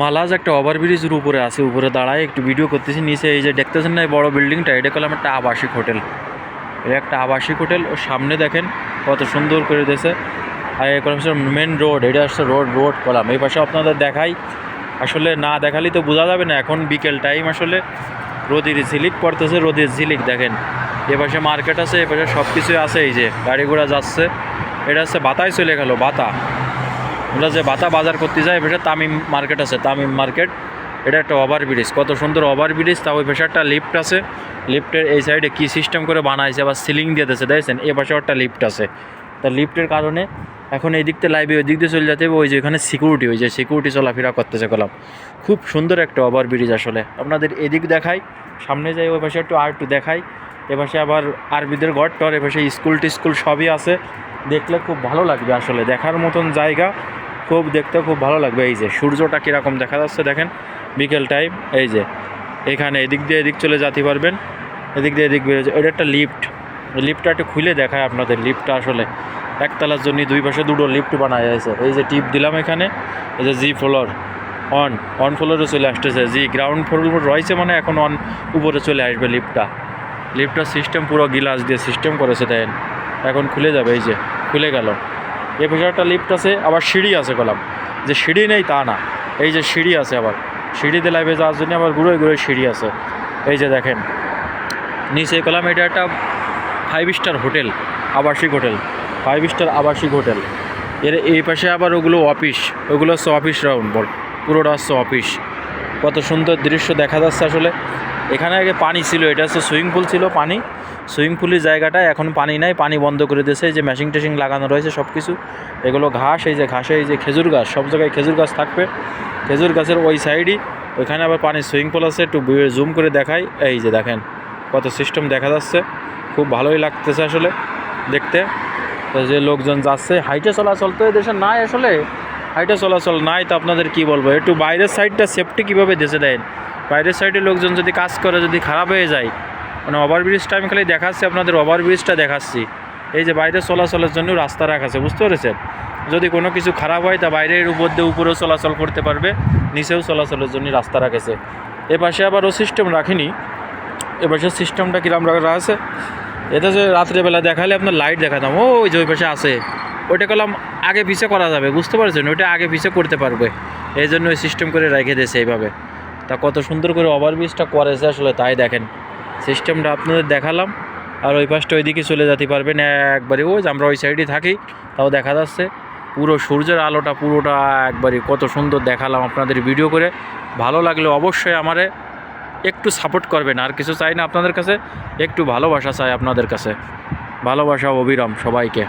মালাজ একটা ওভারব্রিজের উপরে আছে, উপরে দাঁড়ায় একটু ভিডিও করতেছি, নিচে এই যে দেখতেছেন না এই বড় বিল্ডিংটা এটা করলাম একটা আবাসিক হোটেল। এটা একটা আবাসিক হোটেল, ও সামনে দেখেন কত সুন্দর করে দিয়েছে। আর এই কলাম মেন রোড এটা হচ্ছে রোড রোড কলাম। এই পাশে আপনাদের দেখাই, আসলে না দেখালেই তো বোঝা যাবে না, এখন বিকেল টাইম আসলে রোদের ঝিলিক পড়তেছে, রোদের ঝিলিক দেখেন। এ পাশে মার্কেট আছে, এ পাশে সব কিছুই আছে, এই যে গাড়ি ঘোড়া যাচ্ছে। এটা হচ্ছে বাতায় চলে গেল বাতা আমরা যে বাতা বাজার করতে যাই এপাশে তামিম মার্কেট আছে। তামিম মার্কেট এটা একটা ওভার ব্রিজ কত সুন্দর ওভার ব্রিজ তা ওই পাশে একটা লিফট আছে। লিফটের এই সাইডে কি সিস্টেম করে বানাইছে আবার সিলিং দিয়ে দিয়েছে, দেখছেন? এ পাশে একটা লিফট আছে। তা লিফটের কারণে এখন এই দিকতে লাইভে ওই দিক দিয়ে চলে যেতে ওই যে এখানে সিকিউরিটি ওই যে সিকিউরিটি চলাফেরা করতেছে গেলাম খুব সুন্দর একটা ওভার ব্রিজ আসলে। আপনাদের এদিক দেখাই, সামনে যাই, ওই পাশে একটু আর একটু দেখাই। এ পাশে আবার আরবিদের ঘর টর এ পাশে স্কুল টিস্কুল সবই আছে। দেখলে খুব ভালো লাগবে আসলে, দেখার মতন জায়গা। খুব দেখতে খুব ভালো লাগবে। এই যে, সূর্যটা কীরকম দেখা যাচ্ছে দেখেন, বিকেল টাইম এই যে, এখানে এদিক দিয়ে এদিক চলে যেতে পারবেন, এদিক দিয়ে এদিক বেরোচ্ছে এটা একটা লিফট লিফটটা একটু খুলে দেখায় আপনাদের লিফটটা আসলে একতলার জন্য দুই পাশে দুটো লিফট বানায় আছে। এই যে টিপ দিলাম এখানে, এই যে জি ফ্লোর অন অন ফ্লোরে চলে আসতেছে জি গ্রাউন্ড ফ্লোর রয়েছে মানে এখন অন উপরে চলে আসবে লিফটটা লিফটটার সিস্টেম পুরো গিলাস দিয়ে সিস্টেম করেছে দেন এখন খুলে যাবে, এই যে, খুলে গেল। এ পাশে একটা লিফট আছে, আবার সিঁড়ি আছে কলাম। যে সিঁড়ি নেই তা না, এই যে সিঁড়ি আছে আবার। সিঁড়িতে লাইভে যাওয়ার জন্য আবার ঘুরে ঘুরে সিঁড়ি আছে। এই যে দেখেন, নিচে কলাম, এটা একটা ফাইভ স্টার হোটেল আবাসিক হোটেল ফাইভ স্টার আবাসিক হোটেল এর এই পাশে আবার ওগুলো অফিস ওগুলো হচ্ছে অফিস রাউন্ড বল, পুরোটা হচ্ছে অফিস কত সুন্দর দৃশ্য দেখা যাচ্ছে আসলে। এখানে আগে পানি ছিল, এটা হচ্ছে সুইমিং পুল ছিল পানি। সুইমিং পুলের জায়গাটায় এখন পানি নাই, পানি বন্ধ করে দিয়েছে যে মেশিং টেশিং লাগানো রয়েছে সব কিছু এগুলো ঘাস, এই যে ঘাসে, এই যে খেজুর গাছ, সব জায়গায় খেজুর গাছ থাকবে। খেজুর গাছের ওই সাইডই ওইখানে আবার পানির সুইমিং পুল আছে, একটু জুম করে দেখাই। এই যে দেখেন, কত সিস্টেম দেখা যাচ্ছে। খুব ভালোই লাগতেছে আসলে, দেখতে। তো যে লোকজন যাচ্ছে হাইটে চলাচল তো দেশে নাই আসলে। হাইটে চলাচল নাই, তো আপনাদের কি বলব? একটু বাইরের সাইডটা সেফটি কীভাবে দেশে দেন? বাইরের সাইডে লোকজন যদি কাজ করে, যদি খারাপ হয়ে যায় মানে ওভারব্রিজটা আমি খালি দেখাচ্ছি, আপনাদের ওভারব্রিজটা দেখাচ্ছি। এই যে বাইরে চলাচলের জন্য রাস্তা রাখা আছে, বুঝতে পেরেছেন? যদি কোনো কিছু খারাপ হয়, তা বাইরের উপর দিয়ে উপরেও চলাচল করতে পারবে, নিচেও চলাচলের জন্য রাস্তা রাখেছে এ পাশে আবার ও সিস্টেম রাখিনি। এ পাশে সিস্টেমটা কিরম রাখা আছে? এটা যে রাত্রেবেলা দেখালে আপনার লাইট দেখাতাম। ও, ওই যে ওই পাশে আছে। ওইটা করলাম আগে পিছে করা যাবে, বুঝতে পারছেন? ওইটা আগে পিছে করতে পারবে। এই জন্য ওই সিস্টেম করে রেখে দিয়েছে এইভাবে। তা কত সুন্দর করে ওভারব্রিজটা করেছে আসলে তাই দেখেন। সিস্টেমটা আপনাদের দেখালাম, আর ওই পাশটা ওইদিকে চলে যেতে পারবেন একবারে। ওই যে আমরা ওই সাইডে থাকি, তাও দেখা যাচ্ছে। পুরো সূর্যের আলোটা পুরোটা একবারে কত সুন্দর দেখালাম আপনাদের ভিডিও করে। ভালো লাগলে অবশ্যই আমারে একটু সাপোর্ট করবেন, আর কিছু চাই না আপনাদের কাছে, একটু ভালোবাসা চাই আপনাদের কাছে। ভালোবাসা অবিরাম সবাইকে।